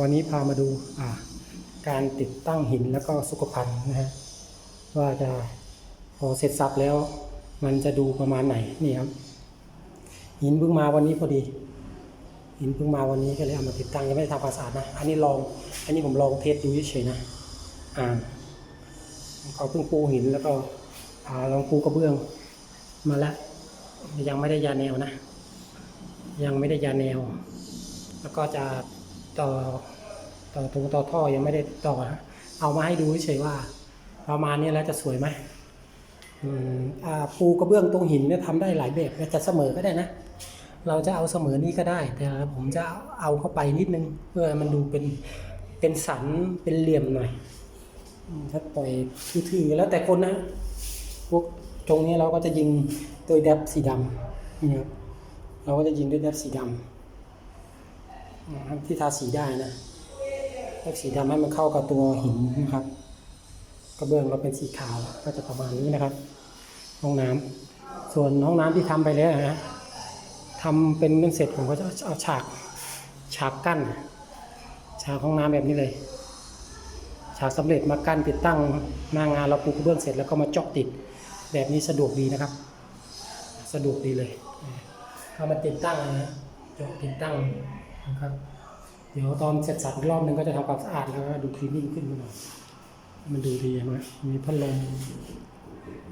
วันนี้พามาดูการติดตั้งหินแล้วก็สุขภัณฑ์นะฮะว่าจะพอเสร็จสับแล้ว มันจะดูประมาณไหนนี่ครับหินเพิ่งมาวันนี้พอดีหินเพิ่งมาวันนี้ก็เลยเอามาติดตั้งยังไม่ได้ทำความสะอาดนะอันนี้ลองอันนี้ผมลองเทสดูเฉยๆนะอ่าเขาเพิ่งปูหินแล้วก็ลองปูกระเบื้องมาแล้วยังไม่ได้ยาแนวนะ ยังไม่ได้ยาแนว แล้วก็จะ ต่อต่อตรงต่อท่อยังไม่ได้ต่อนะเอามาให้ดูเฉยว่า ประมาณนี้แล้วจะสวยไหมอืมอ่าปูกระเบื้องตรงหินเนี่ยทำได้หลายแบบจะเสมอก็ได้นะ เราจะเอาเสมอนี้ก็ได้ แต่ผมจะเอาเข้าไปนิดนึง เพื่อมันดูเป็นเป็นสันเป็นเหลี่ยมหน่อยถ้าปล่อยทื่อๆแล้วแต่คนนะพวกตรงนี้เราก็จะยิงด้วยแดบสีดำนี่ครับเราก็จะยิงด้วยแดบสีดำ ที่ทาสีได้นะแดบสีดำให้มันเข้ากับตัวหินนะครับ กระเบื้องเราเป็นสีขาวก็จะประมาณนี้นะครับ ห้องน้ำส่วนห้องน้ำที่ทำไปแล้วนะทำเป็นเสร็จผมก็จะเอาฉากฉากกั้น ฉากห้องน้ำแบบนี้เลยฉากสำเร็จมากั้นติดตั้งหน้างานเราปูกระเบื้องเสร็จแล้วก็มาเจาะติดแบบนี้สะดวกดีนะครับ สะดวกดีเลยถ้ามันติดตั้งนะเจาะติดตั้ง นะครับ เดี๋ยวตอนเสร็จสับอีกรอบหนึงก็จะทำความสะอาดแล้วก็ดูคลีนนิ่งขึ้นมาหน่อยมันดูดีไหมมีพัดลม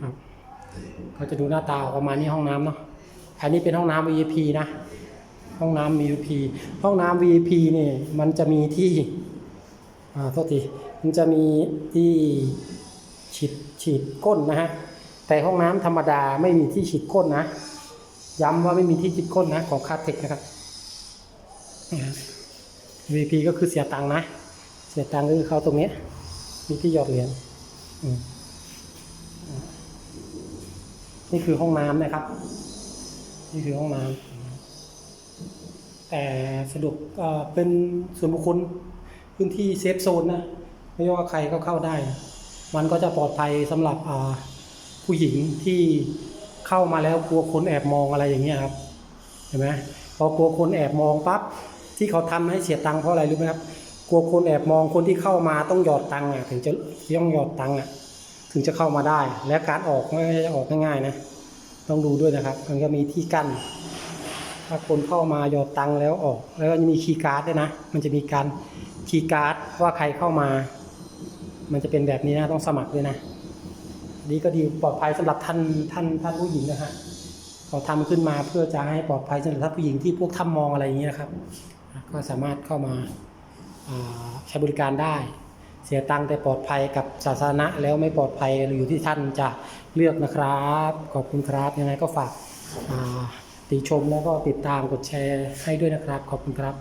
ครับก็จะดูหน้าตาประมาณนี้ห้องน้ำเนาะอันนี้เป็นห้องน้ำ VIP นะ ห้องน้ำ VIP ห้องน้ำ VIP นี่มันจะมีที่อ่าโทษทีมันจะมีที่ฉีดฉีดก้นนะฮะแต่ห้องน้ำธรรมดาไม่มีที่ฉีดก้นนะ ย้ำว่าไม่มีที่ฉีดก้นนะของคาเทคนะครับ VP ก็คือเสียตังค์นะ เสียตังค์ก็คือเขาตรงเนี้ยมีที่หยอดเหรียญนี่คือห้องน้ำนะครับ นี่คือห้องน้ำแต่สะดวกเป็นส่วนบุคคลพื้นที่เซฟโซนนะ ไม่ว่าใครก็เข้าได้ มันก็จะปลอดภัยสำหรับผู้หญิงที่เข้ามาแล้วกลัวคนแอบมองอะไรอย่างเงี้ยครับ เห็นไหมพอกลัวคนแอบมองปั๊บ ที่เขาทำให้เสียตังค์เพราะอะไรรู้ไหมครับ กลัวคนแอบมองคนที่เข้ามาต้องหยอดตังค์อะถึงจะต้องหยอดตังค์อะถึงจะเข้ามาได้ และการออกไม่ใช่ออกง่ายๆนะต้องดูด้วยนะครับ มันก็มีที่กั้นถ้าคนเข้ามาหยอดตังค์แล้วออก แล้วก็จะมีคีย์การ์ดด้วยนะ มันจะมีการคีย์การ์ดว่าใครเข้ามา มันจะเป็นแบบนี้นะต้องสมัครด้วยนะดีก็ดีปลอดภัยสำหรับท่านท่านท่านผู้หญิงนะฮะเขาทำขึ้นมาเพื่อจะให้ปลอดภัยสำหรับท่านผู้หญิงที่พวกทำมองอะไรอย่างเงี้ยครับ ก็สามารถเข้ามาใช้บริการได้ เสียตังค์แต่ปลอดภัยกับศาสนาแล้วไม่ปลอดภัยอยู่ที่ท่านจะเลือกนะครับ ขอบคุณครับยังไงก็ฝากติชมแล้วก็ติดตามกดแชร์ให้ด้วยนะครับ ขอบคุณครับ